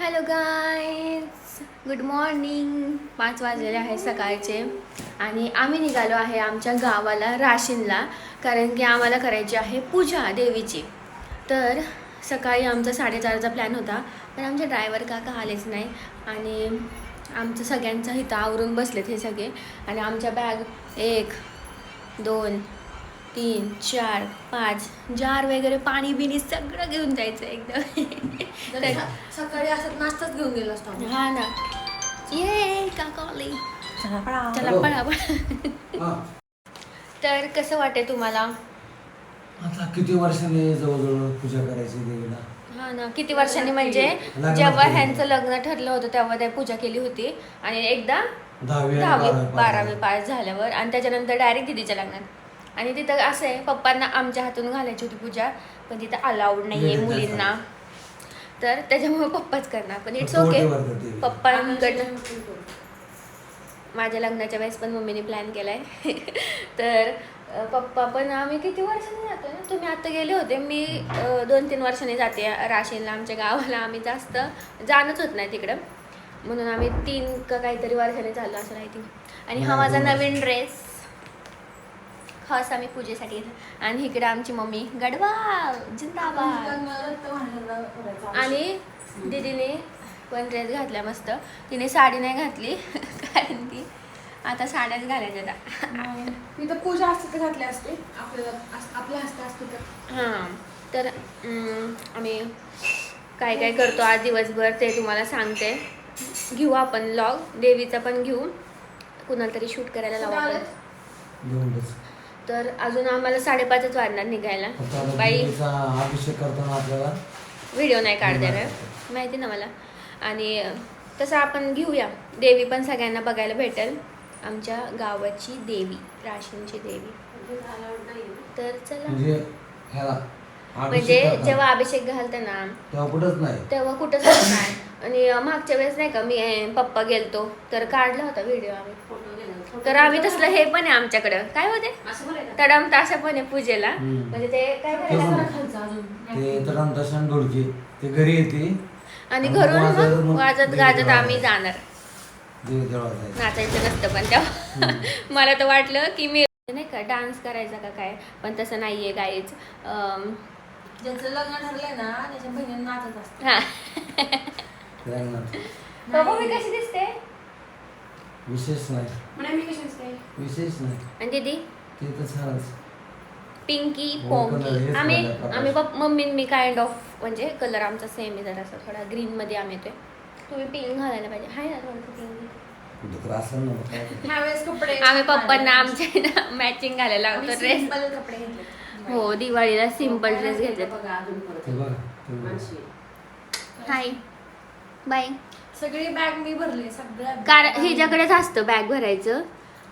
Hello guys good morning पाच वाजलेले आहे सकाळचे. आणि आम्ही निघालो आहे आमच्या गावाला राशीनला कारण की आम्हाला करायची आहे पूजा देवीची. तर सकाळी आमचा साडेचारचा प्लॅन होता पण आमचे ड्रायव्हर काका आलेच नाही. आणि आमचं सगळ्यांचं इथं आवरून बसलेत हे सगळे. आणि आमच्या बॅग एक दोन तीन चार पाच. जार वगैरे पाणी बिणी सगळं घेऊन जायचं एकदम. तर- सकाळी असं नाश्ताच घेऊन गेलो असतो. हा ना. ये काका आली. चला. पळा. पळा. तर कसं वाटेल तुम्हाला? आता किती वर्षांनी जवळजवळ पूजा करायची देवीला? हा ना. किती वर्षांनी म्हणजे जेव्हा. ह्यांचं लग्न ठरलं होतं तेव्हा त्या पूजा केली होती. आणि एकदा दहावी बारावी पास झाल्यावर आणि त्याच्यानंतर डायरेक्ट दिदीच्या लग्नात. आणि तिथं असं आहे पप्पांना आमच्या हातून घालायची होती पूजा पण तिथं अलाउड नाहीये नाही, नाही, मुलींना. तर त्याच्यामुळे पप्पाच करणार पण इट्स ओके पप्पांकडनं. माझ्या लग्नाच्या वेळेस पण मम्मीने प्लॅन केलाय. तर अ, पप्पा पण आम्ही किती वर्षांनी जातो ना? तुम्ही आता गेले होते मी दोन तीन वर्षांनी जाते राशीनला आमच्या गावाला आम्ही जास्त जाणंच होत नाही तिकडं. म्हणून आम्ही तीन का काहीतरी वर्षांनी चाललो असं नाही ती आणि हा माझा नवीन ड्रेस खास आम्ही पूजेसाठी घेतला. आणि इकडे आमची मम्मी गडवा जिंदाबाद. आणि दीदीने पण ड्रेस घातला मस्त. तिने साडी नाही घातली कारण की आता साड्याच घालायच्या मी तर पूजा असते तर घातली असते. आपल्याला आपल्या हस्ते असते तर. हां तर आम्ही काय काय करतो आज दिवसभर ते तुम्हाला सांगते. घेऊ आपण लॉग देवीचा पण घेऊ. कुणाला तरी शूट करायला लावू तर अजून आम्हाला साडेपाचच वाजणार निघायला. बाई अभिषेक करताना आपल्याला व्हिडिओ नाही काढ देणार माहिती ना मला. आणि तसं आपण घेऊया. देवी पण सगळ्यांना बघायला भेटेल. आमच्या गावाची देवी राशींची देवी. तर चला. म्हणजे म्हणजे जेव्हा अभिषेक घालते ना तेव्हा कुठंच नाही. तेव्हा कुठंच होत नाही. आणि मागच्या वेळेस नाही का मी पप्पा गेलतो. तर काढला होता व्हिडिओ आम्ही. तर आम्ही तसलं हे पण आहे आमच्याकडं. काय होते? तडाम ताशा पण आहे पूजेला. हम्म. म्हणजे ते काय ते अजून. ते घरी येते. आणि आणि घरून वाजत मग मग वाजत देवी गाजत देवाला आम्ही. जाणार. देवी देवळात जायचं नाचायचं नसतं पण तेव्हा. मला तर वाटलं की मी नाही का डान्स करायचा का काय? पण तसं नाहीये काहीच अं, ज्याचं लग्न ठरलंय ना त्याच्या बहिणीने नाचत असते. हा. लग्नात बाबा मी कशी दिसते? विशेष नाही. विशेष नाही. आणि दीदी? ते तर छानच. पिंकी हो, पोंकी. हेच आम्ही. आम्ही पप- मम्मी मी काइंड ऑफ म्हणजे कलर आमचा सेम आहे जरासा. थोडा ग्रीन मध्ये आम्ही येतोय. तुम्ही पिंक घालायला पाहिजे. हाय ना थोडंसं पिंक कुठं तर. ह्यावेळेस कपडे आम्ही पप्पांना आमच्या मॅचिंग घालायला लावतो ड्रेस सिंपल कपडे घेतले हो दिवाळीला सिंपल ड्रेस घेतले ते बघा ते बघा. हाय बाय सगळी बॅग मी भरली सगळ्या. कारण हिच्याकडेच असतं बॅग भरायचं.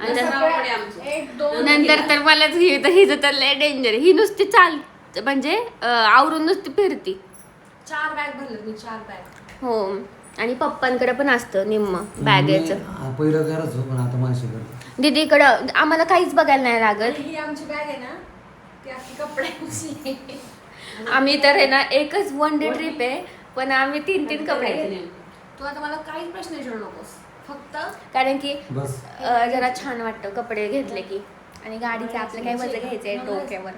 आणि त्या- सगळ्या- एक दोन नंतर तर मलाच ही तर हिचं तर लय डेंजर ही नुसती चाल म्हणजे अं, आवरून नुसती फिरती. चार बॅग भरले मी चार बॅग हो. आणि पप्पांकडे पण असतं निम्म बॅगेचं मी, पहिलं घरच हो पण आता माणशी करतो दीदीकडं आम्हाला काहीच बघायला नाही लागत. ही आमची बॅग आहे ना ती अख्खी कपड्यांची. आम्ही तर आहे ना एकच वन डे ट्रिप आहे पण आम्ही तीन तीन कपडे घेतले. तू आता मला काहीच प्रश्न विचारू नकोस. फक्त कारण की बस. अं, जरा छान वाटतं कपडे घेतले की. आणि गाडीचं आपलं काही वजन घ्यायचंय डोक्यावर.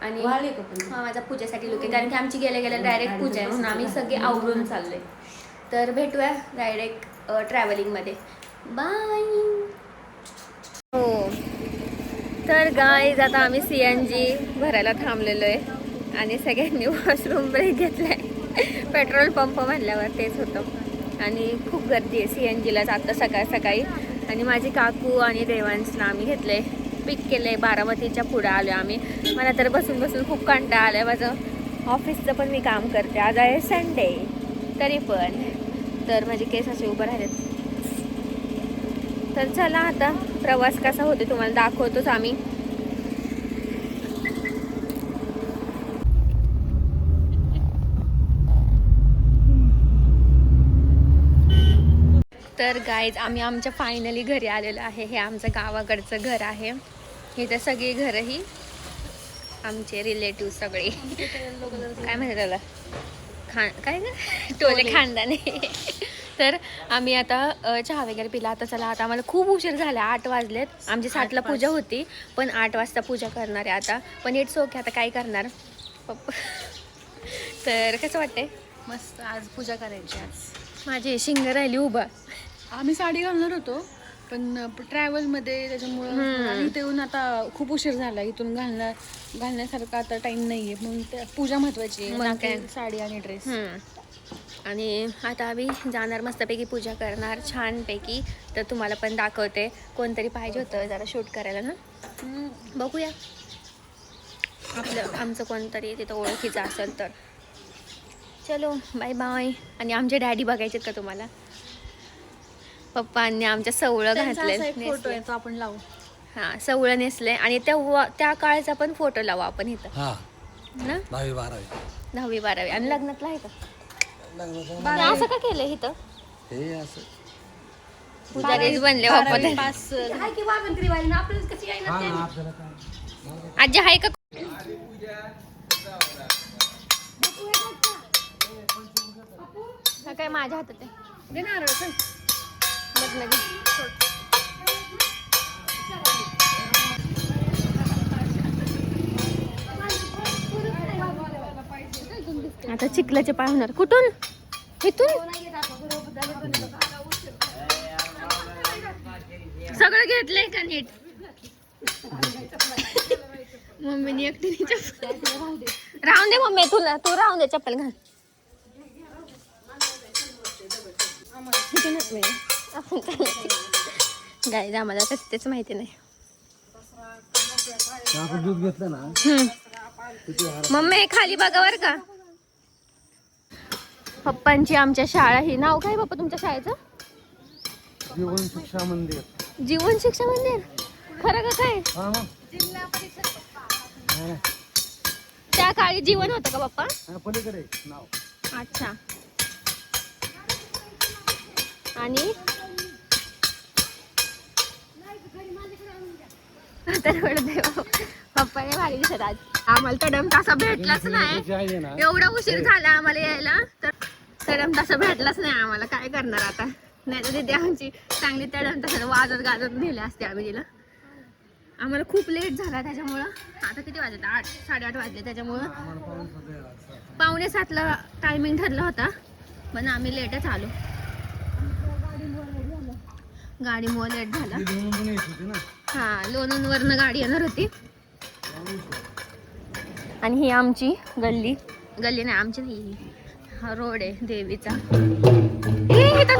आणि हा माझा पूजेसाठी लुक आहे. कारण की आमची गेल्या गेल्या डायरेक्ट पूजा आहे म्हणून आम्ही सगळे आवरून चाललोय. तर भेटूया डायरेक्ट ट्रॅव्हलिंगमध्ये बाय हो. तर गाईज आता आम्ही सी एन जी भरायला थांबलेलो आहे. आणि सगळ्यांनी वॉशरूम ब्रेक घेतलाय. पेट्रोल पंप म्हणल्यावर तेच होतं. आणि खूप गर्दी आहे. सी एन जीलाच आत्ता सकाळ सकाळी. आणि माझे काकू आणि देवांशला आम्ही घेतले पिक केले बारामतीच्या पुढं आलो आम्ही. मला तर बसून बसून खूप कंटाळा आला आहे माझं ऑफिसचं पण मी काम करते. आज आहे संडे तरी पण. तर माझे केस असे उभं राहिलेत. तर चला आता. प्रवास कसा होतो तुम्हाला दाखवतोच आम्ही. तर गाईज आम्ही आमच्या फायनली घरी आलेलो आहे. हे आमचं गावाकडचं घर आहे. इथं सगळी घरही आमचे रिलेटिव्ह सगळे. काय म्हणतात त्याला? खान काय ग? टोले खानदाने. तर आम्ही आता चहा वगैरे पिला. आता चला आता आम्हाला खूप उशीर झाला. आठ वाजलेत. आमची सातला पूजा होती. पण आठ वाजता पूजा करणार आहे आता. पण इट्स ओके आता काय करणार? पप्पा. तर कसं वाटतंय? मस्त आज पूजा करायची आज. माझी शिंग राहिली उभा. आम्ही साडी घालणार होतो पण ट्रॅव्हलमध्ये त्याच्यामुळं इथे येऊन आता खूप उशीर झाला. इथून घालणार घालण्यासारखा आता टाइम नाहीये. म्हणून पूजा महत्वाची आहे साडी आणि ड्रेस. आणि आता आम्ही जाणार मस्तपैकी पूजा करणार छानपैकी. तर तुम्हाला पण दाखवते. कोणतरी पाहिजे होतं जरा शूट करायला ना? बघूया. आपलं आमचं कोणतरी तिथं ओळखीचं असेल तर. चलो बाय बाय आणि आमचे डॅडी बघायचेत का तुम्हाला? पप्पांनी आमच्या सवळं घातले आपण लावू. हां सवळं नेसले. आणि त्या त्या काळचा पण फोटो लावू आपण इथं. हा. ना? दहावी बारावी. दहावी बारावी. आणि लग्नातला आहे का? असं का केलं इथं? हे असं. पुजारीच बनले आजी आहे का? हा काय माझ्या हातात आहे. आता चिखलाचे पाय होणार. कुठून? इथून? सगळं घेतलंय का नीट? मम्मीने एकटीने चप्पल. राहून दे मम्मी तुला तू राहून दे चप्पल घाल. गाय आम्हाला तसं तेच माहिती नाही. आपण दूध घेतलं ना हम्म. मम्मी खाली बघा बर का. पप्पांची आमच्या शाळा ही. नाव काय पप्पा तुमच्या शाळेचं? जीवन शिक्षा मंदिर. जीवन शिक्षा मंदिर? खरं का काय? हा. त्या काळी जीवन होतं का पप्पा? हा, पलीकडे नाव. अच्छा. आणि? तर आहे बाबा, पप्पाने भारी दिसत आज. आम्हाला तडम तासा भेटलाच नाही. एवढा उशीर झाला आम्हाला यायला तर तडम तासा भेटलाच नाही आम्हाला. काय करणार आता? नाही तर तिथे आमची चांगली तडम तासाला वाजत गाजत नेले असते आम्ही तिला. आम्हाला खूप लेट झाला त्याच्यामुळं. आता किती वाजले आठ साडेआठ वाजले त्याच्यामुळं. पावणे सातला टायमिंग ठरला होता पण आम्ही लेटच आलो. गाडीमुळे लेट झाला. ती दोन हा लोणंदवरनं गाडी येणार होती. आणि ही आमची गल्ली. गल्ली नाही आमची नाही हा. रोड आहे देवीचा. ए, इथं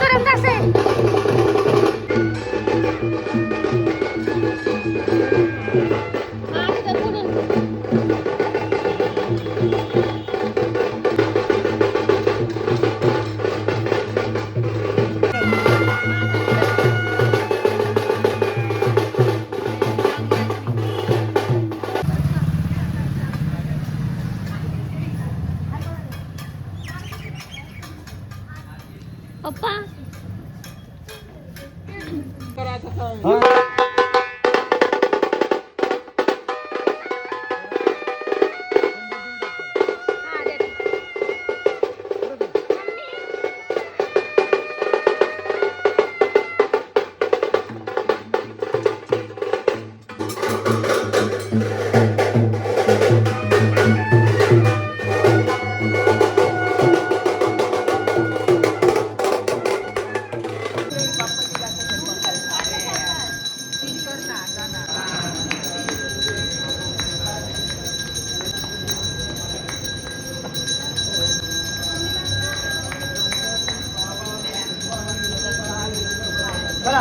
चला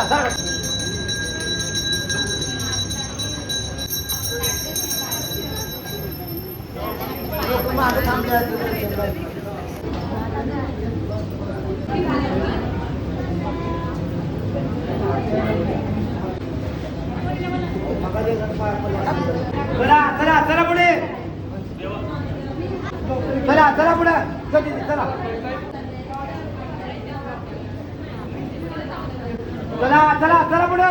चला चला पुढे चला चला पुढे चला चला चला चला पुढे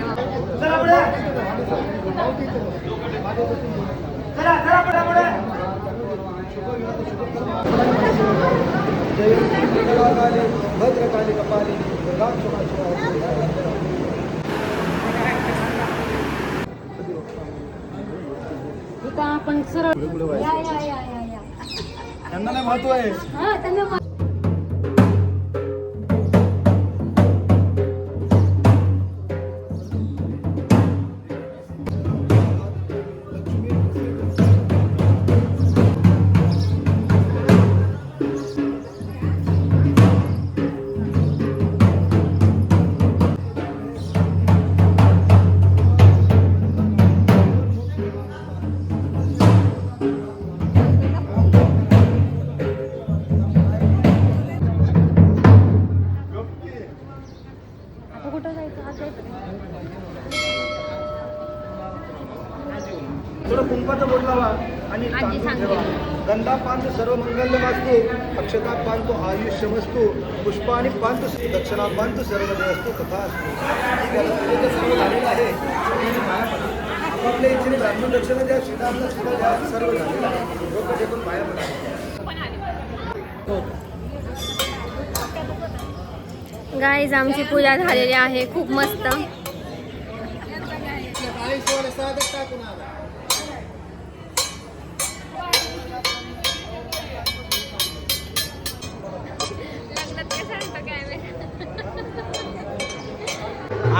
सर का मला जरा जरा पुढे पुढे भद्रकाली कपाली इथं आपण सरळ त्यांना नाही महत्त्व आहे. आता पांत सर्व मंगल्य वास्तू अक्षता पांतो आयुष्य वस्तू पुष्प आणि पांत दक्षिणा पांत सर्व असतो तथा असतो सर्व झालेलं आहे. आपापल्या इच्छेने ब्राह्मण दक्षिणा द्या श्रीरामला सुद्धा द्या सर्व झालेलं आहे. लोक जे पण पाया पडा गाईज आमची पूजा झालेली आहे. खूप मस्त.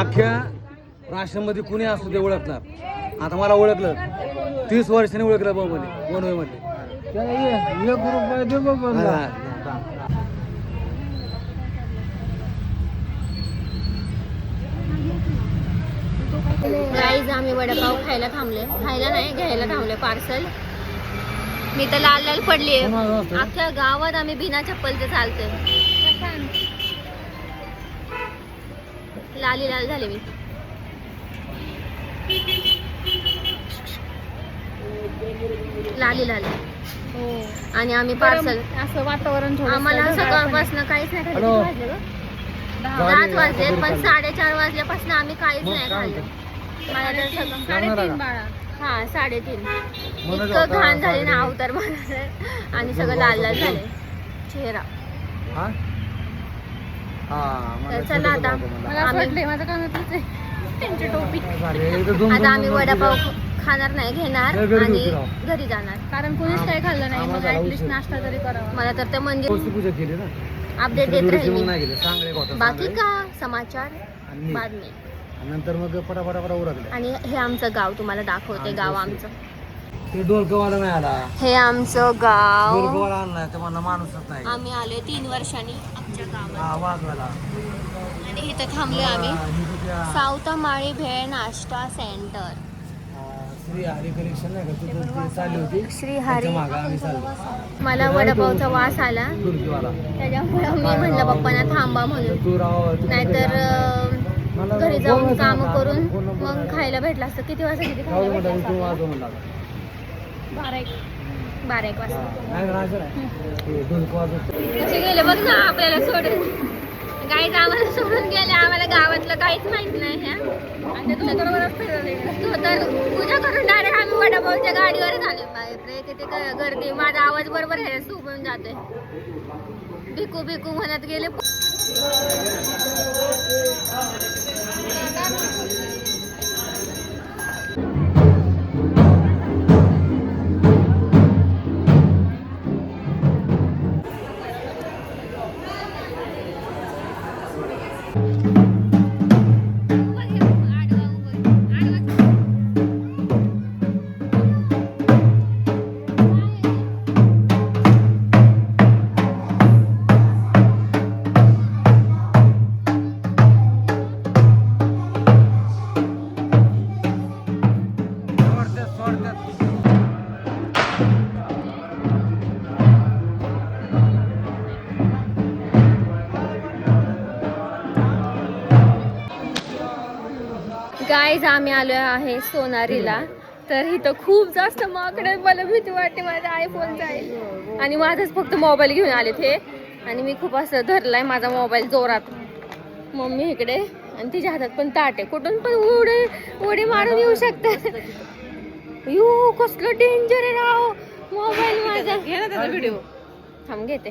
अख्ख्या राष्ट्रामध्ये कुणी असतो ते ओळखणार. आता मला ओळखलं. तीस वर्षाने ओळखलं भाऊ मध्ये वनमध्ये गाईज आम्ही वडापाव खायला थांबले खायला नाही घ्यायला थांबले पार्सल मी तर लाल लाल पडली अख्ख्या गावात आम्ही बिना चप्पलचे चालते लाली लाल झाले मी. लाली लाल हो. आणि आम्ही पार्सल असं वातावरण थोडं आम्हाला सकाळपासून काहीच नाही खाल्लं. गं? दहाच वाजले पण साडेचार वाजल्यापासून आम्ही काहीच नाही खाल्लं. मला तर सगळं साडेतीन बाळा. हा साडेतीन. इतकं घाण झाले ना. अवतार मला आणि सगळं लाल लाल झाले. चेहरा. हा? तर चला आता. आम्ही- आता आम्ही वडापाव खाणार नाही घेणार घरी आणि. घरी जाणार. कारण कोणीच काही खाल्लं नाही मग ऍटलिस्ट. नाश्ता तरी करावा. मला तर ते मंदिर वस्तू पूजा केली ना? अपडेट देत राहील. बाकी. का समाचार आणि मी. बाद में आणि नंतर मग पटापटा पटा उरकले. आणि हे आमचं गाव तुम्हाला दाखवते गाव आमचं. ते डोलकवाला नाही आला. हे आमचं गाव. डोलकवाला ते माणूसच नाही. आम्ही आलोय तीन वर्षांनी आमच्या गावात. हा वाघवाला. आणि इथं थांबलोय आम्ही. हा, साऊथ माळी भेळ नाश्ता सेंटर. हा, श्री हरी कलेक्शन नाही का? तिथं ती चालली होती. श्री हरी त्याच्या मागं आम्ही चाललो. मला वडापावचा वास आला. डोलकीवाला त्याच्यामुळे मी म्हणलं पप्पांना थांबा म्हणून. तू राव तिकडे नाहीतर घरी अं, मला घरी जाऊन काम. करून मग. खायला भेटलं असतं. किती वाजता किती खायला भेटलं असतं? बारा एक. बारा एक वाजता. गेले बघ ना आपल्याला सोडून. गाईच आम्हाला सोडून गेले. आम्हाला गावातलं काहीच माहीत नाही तो तर पूजा करून डायरेक्ट आम्ही वडापावच्या गाडीवर किती ग- गर्दी. माझा आवाज बरोबर आहे सुकून जातोय. भिकू भिकू म्हणत गेले. गाईज आम्ही आलो आहे सोनारीला. तर इथं खूप जास्त माकडे मला भीती वाटते माझा आयफोन जाईल आणि माझाच फक्त मोबाईल घेऊन आले ते आणि मी खूप असं धरलाय माझा मोबाईल जोरात. मम्मी इकडे. आणि तिच्या हातात पण ताट आहे. कुठून पण उडे उडी मारून येऊ शकतात यू कसलं डेंजर आहे राव. मोबाईल माझा. घे ना त्याचा व्हिडिओ थांब घेते.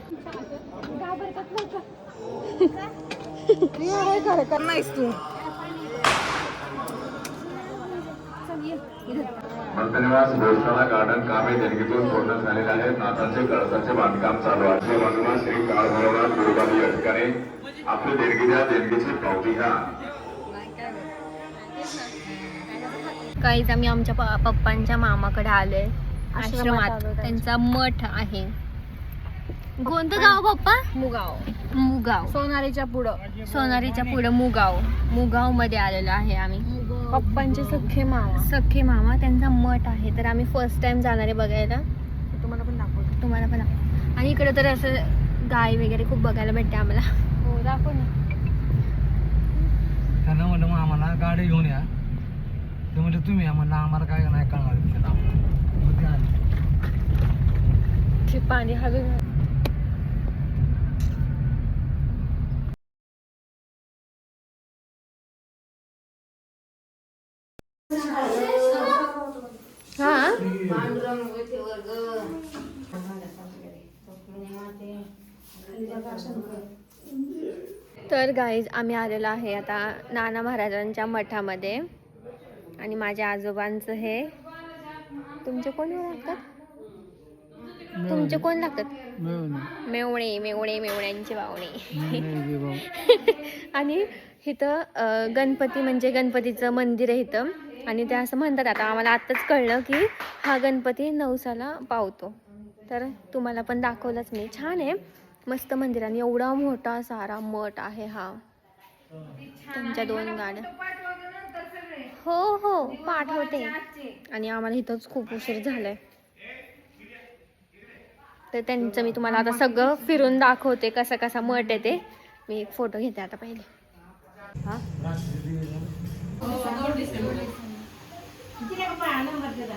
नाहीस तू. मंतनिवास भोसनाळा गार्डन कामे देणगीतून पूर्ण झालेले आहे. नातांचे कळसाचे बांधकाम चालू आहे. बाजूला श्री काळ भरवनाथ गुरुबाई या ठिकाणी आपली देणगी द्या देणगीची पावती घ्या. काहीच आम्ही आमच्या प- पप्पांच्या मामाकडे आलोय. आश्रमात त्यांचा मठ आहे. कोणतं गाव पप्पा? मुगाव. मुगाव. सोनारीच्या पुढं. सोनारीच्या पुढं मुगाव. मुगावमध्ये आलेलो आहे आम्ही. पप्पांचे सख्खे मामा. सख्खे मामा त्यांचा मठ आहे. तर आम्ही फर्स्ट टाइम जाणार आहे बघायला. तुम्हाला पण दाखवतो. तुम्हाला पण दाखव. आणि इकडे तर असं गाय वगैरे खूप बघायला भेटते आम्हाला. हो दाखव ना. त्यांना म्हणलं मग आम्हाला गाडी घेऊन या. ते तुम्ही या. म्हणलं आम्हाला काय नाही कळणार. पाणी हवे हा तर गाईज आम्ही आलेलो आहे आता नाना महाराजांच्या मठामध्ये. आणि माझ्या आजोबांचं हे. तुमचे कोण लागतात तुमचे कोण लागतात? मेवणे. मेवणे मेवण्यांचे बावणे आणि इथं गणपती म्हणजे गणपतीचं मंदिर आहे इथं. आणि ते असं म्हणतात आता आम्हाला आत्ताच कळलं की हा गणपती नवसाला पावतो. तर तुम्हाला पण दाखवलंच मी. छान आहे. मस्त मंदिर आणि एवढा मोठा सारा मठ आहे हा. त्यांच्या दोन गाड्या. हो हो पाठवते. आणि आम्हाला इथंच खूप उशीर झालाय. तर त्यांचं मी तुम्हाला आता सगळं फिरून दाखवते कसा कसा मठ आहे ते. मी एक फोटो घेते आता पहिले. ഇതിനൊക്കെ പണം പറ്റുക